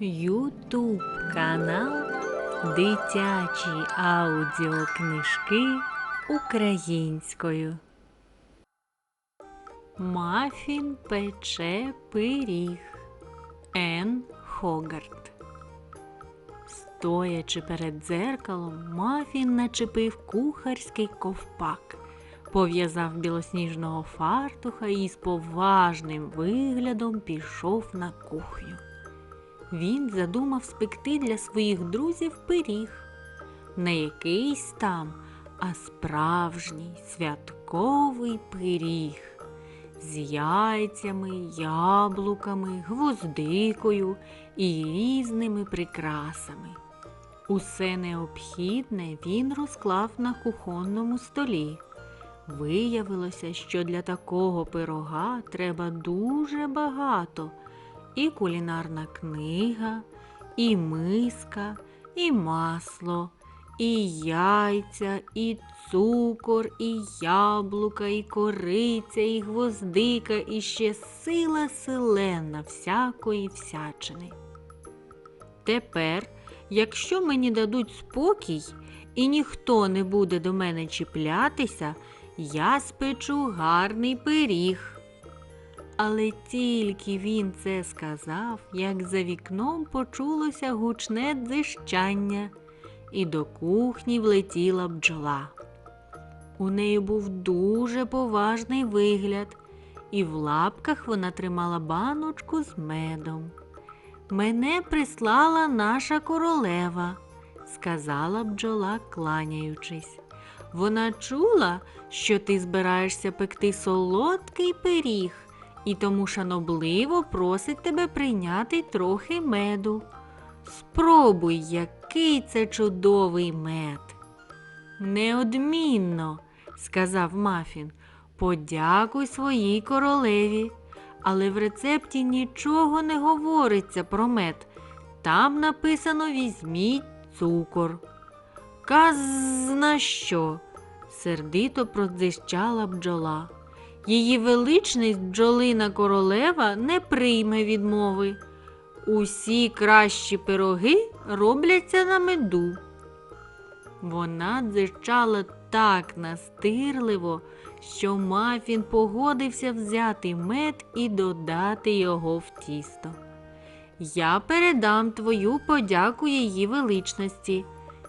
Ютуб канал Дитячі аудіокнижки українською. Мафін пече пиріг Ен Хогарт. Стоячи перед дзеркалом, Мафін начепив кухарський ковпак, пов'язав білосніжного фартуха і з поважним виглядом пішов на кухню. Він задумав спекти для своїх друзів пиріг. Не якийсь там, а справжній святковий пиріг з яйцями, яблуками, гвоздикою і різними прикрасами. Усе необхідне він розклав на кухонному столі. Виявилося, що для такого пирога треба дуже багато і кулінарна книга, і миска, і масло, і яйця, і цукор, і яблука, і кориця, і гвоздика, і ще сила селена всякої всячини. Тепер, якщо мені дадуть спокій і ніхто не буде до мене чіплятися, я спечу гарний пиріг. Але тільки він це сказав, як за вікном почулося гучне дзищання, і до кухні влетіла бджола. У неї був дуже поважний вигляд, і в лапках вона тримала баночку з медом. Мене прислала наша королева, сказала бджола, кланяючись. Вона чула, що ти збираєшся пекти солодкий пиріг і тому шанобливо просить тебе прийняти трохи меду. Спробуй, який це чудовий мед. Неодмінно, сказав Мафін, подякуй своїй королеві. Але в рецепті нічого не говориться про мед. Там написано візьміть цукор. Казна що? сердито продзищала бджола. Її величність бджолина королева не прийме відмови. Усі кращі пироги робляться на меду. Вона дзичала так настирливо, що Мафін погодився взяти мед і додати його в тісто. Я передам твою подяку її величності,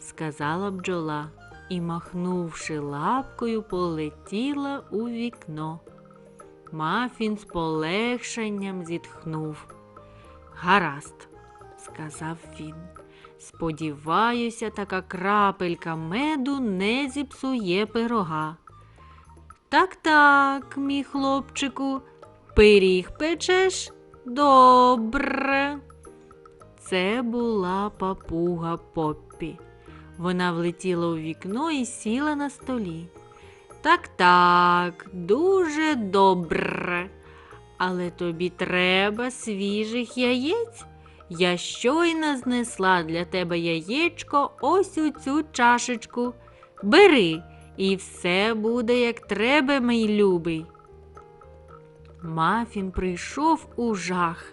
сказала бджола і, махнувши лапкою, полетіла у вікно. Мафін з полегшенням зітхнув. Гаразд, сказав він. Сподіваюся, така крапелька меду не зіпсує пирога. Так, так, мій хлопчику, пиріг печеш? Добре. Це була папуга Поппі. Вона влетіла у вікно і сіла на столі. Так, так, дуже добре. Але тобі треба свіжих яєць. Я щойно знесла для тебе яєчко ось у цю чашечку. Бери, і все буде, як треба, мій любий. Мафін прийшов у жах,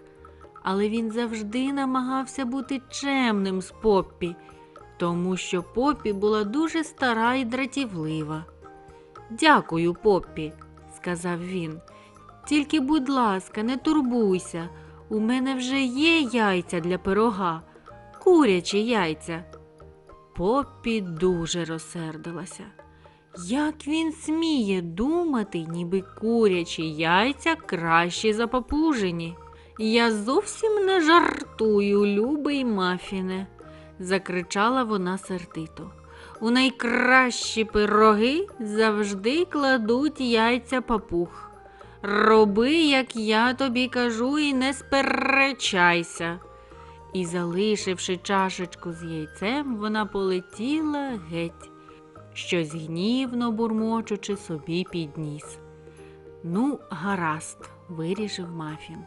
але він завжди намагався бути чемним з Поппі тому що Поппі була дуже стара і дратівлива. Дякую, Поппі, сказав він. Тільки, будь ласка, не турбуйся. У мене вже є яйця для пирога, курячі яйця. Поппі дуже розсердилася. Як він сміє думати, ніби курячі яйця кращі за папужені. Я зовсім не жартую, любий мафіне закричала вона сердито. У найкращі пироги завжди кладуть яйця папух. Роби, як я тобі кажу, і не сперечайся. І, залишивши чашечку з яйцем, вона полетіла геть, щось гнівно бурмочучи собі під ніс. Ну, гаразд, вирішив мафін.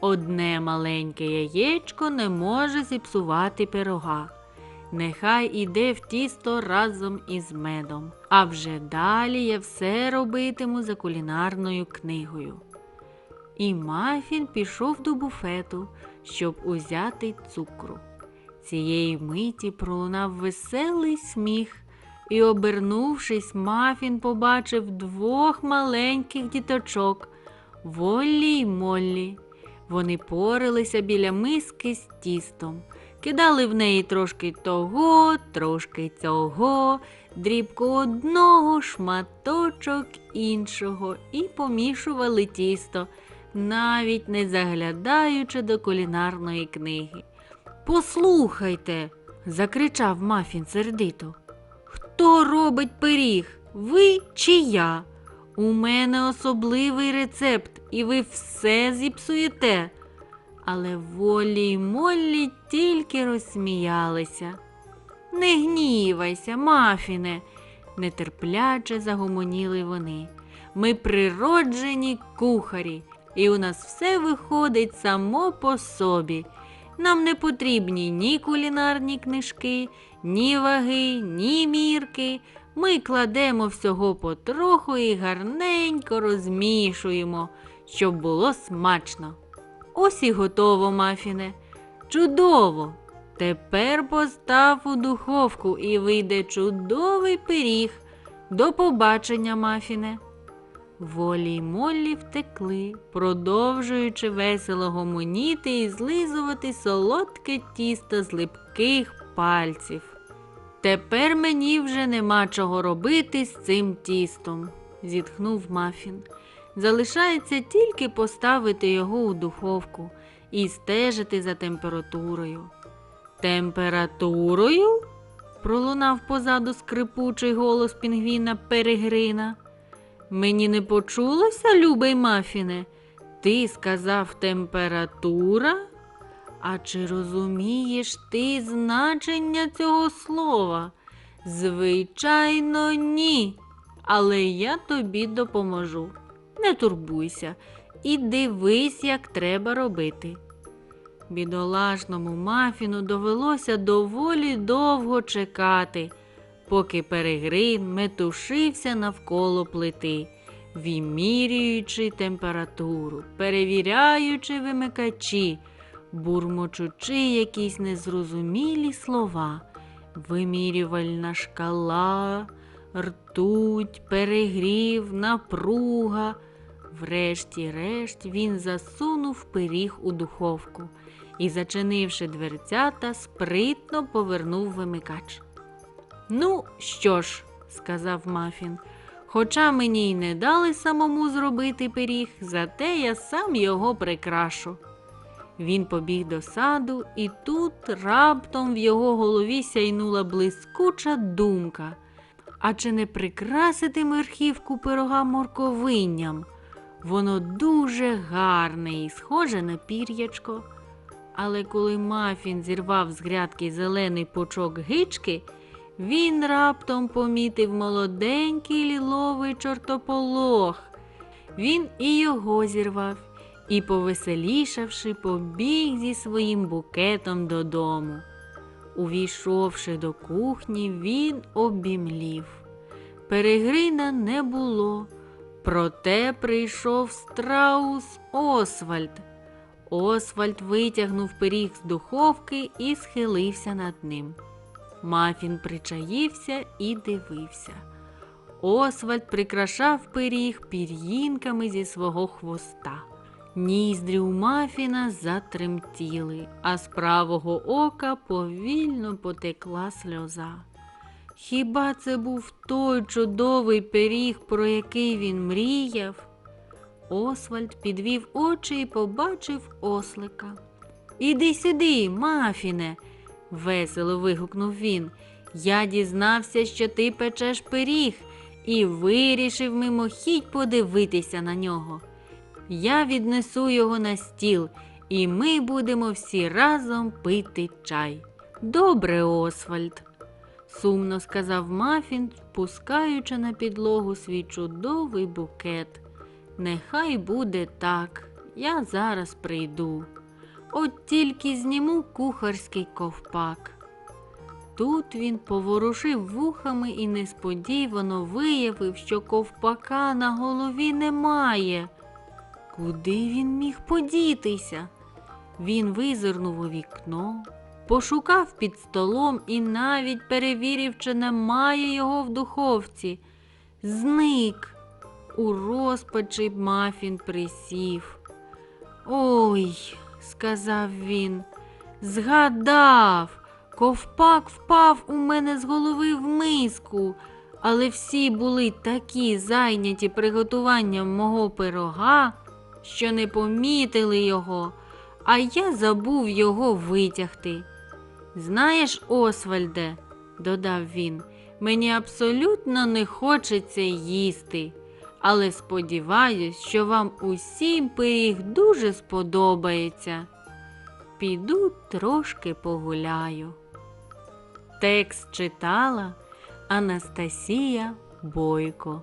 Одне маленьке яєчко не може зіпсувати пирога. Нехай іде в тісто разом із медом, а вже далі я все робитиму за кулінарною книгою. І Мафін пішов до буфету, щоб узяти цукру. Цієї миті пролунав веселий сміх, і, обернувшись, мафін побачив двох маленьких діточок Воллі й Моллі. Вони порилися біля миски з тістом, кидали в неї трошки того, трошки цього, дрібку одного, шматочок іншого і помішували тісто, навіть не заглядаючи до кулінарної книги. Послухайте, закричав Мафін сердито. Хто робить пиріг? Ви чи я? У мене особливий рецепт, і ви все зіпсуєте. Але волі й Моллі тільки розсміялися. Не гнівайся, Мафіне, нетерпляче загомоніли вони. Ми природжені кухарі, і у нас все виходить само по собі. Нам не потрібні ні кулінарні книжки, ні ваги, ні мірки. Ми кладемо всього потроху і гарненько розмішуємо, щоб було смачно. Ось і готово, мафіне. Чудово! Тепер постав у духовку і вийде чудовий пиріг. До побачення, мафіне. Волі й Моллі втекли, продовжуючи весело гомоніти і злизувати солодке тісто з липких пальців. Тепер мені вже нема чого робити з цим тістом, зітхнув Мафін. Залишається тільки поставити його у духовку і стежити за температурою. Температурою? пролунав позаду скрипучий голос пінгвіна Перегрина. Мені не почулося, любий Мафіне. Ти сказав температура? А чи розумієш ти значення цього слова? Звичайно, ні. Але я тобі допоможу. Не турбуйся і дивись, як треба робити. Бідолашному мафіну довелося доволі довго чекати, поки перегрин метушився навколо плити, вимірюючи температуру, перевіряючи вимикачі, бурмочучи якісь незрозумілі слова, вимірювальна шкала, ртуть, перегрів, напруга. Врешті-решт він засунув пиріг у духовку і, зачинивши дверцята, спритно повернув вимикач. Ну, що ж, сказав Мафін, хоча мені й не дали самому зробити пиріг, зате я сам його прикрашу. Він побіг до саду, і тут раптом в його голові сяйнула блискуча думка. А чи не прикрасити мерхівку пирога морковинням? Воно дуже гарне і схоже на пір'ячко. Але коли мафін зірвав з грядки зелений пучок гички, він раптом помітив молоденький ліловий чортополох. Він і його зірвав, і, повеселішавши, побіг зі своїм букетом додому. Увійшовши до кухні, він обімлів. Перегрина не було, проте прийшов страус Освальд. Освальд витягнув пиріг з духовки і схилився над ним. Мафін причаївся і дивився. Освальд прикрашав пиріг пір'їнками зі свого хвоста. Ніздрі у мафіна затремтіли, а з правого ока повільно потекла сльоза. Хіба це був той чудовий пиріг, про який він мріяв? Освальд підвів очі і побачив ослика. Іди сюди, мафіне, весело вигукнув він. Я дізнався, що ти печеш пиріг, і вирішив мимохідь подивитися на нього. Я віднесу його на стіл, і ми будемо всі разом пити чай. Добре, Освальд, сумно сказав Мафін, впускаючи на підлогу свій чудовий букет. Нехай буде так, я зараз прийду. От тільки зніму кухарський ковпак. Тут він поворушив вухами і несподівано виявив, що ковпака на голові немає. Куди він міг подітися? Він визирнув у вікно, пошукав під столом і навіть перевірив, чи немає його в духовці. Зник. У розпачі Мафін присів. Ой, сказав він, згадав, ковпак впав у мене з голови в миску, але всі були такі зайняті приготуванням мого пирога, що не помітили його, а я забув його витягти. Знаєш, Освальде, додав він, мені абсолютно не хочеться їсти, але сподіваюсь, що вам усім пиріг дуже сподобається. Піду трошки погуляю. Текст читала Анастасія Бойко.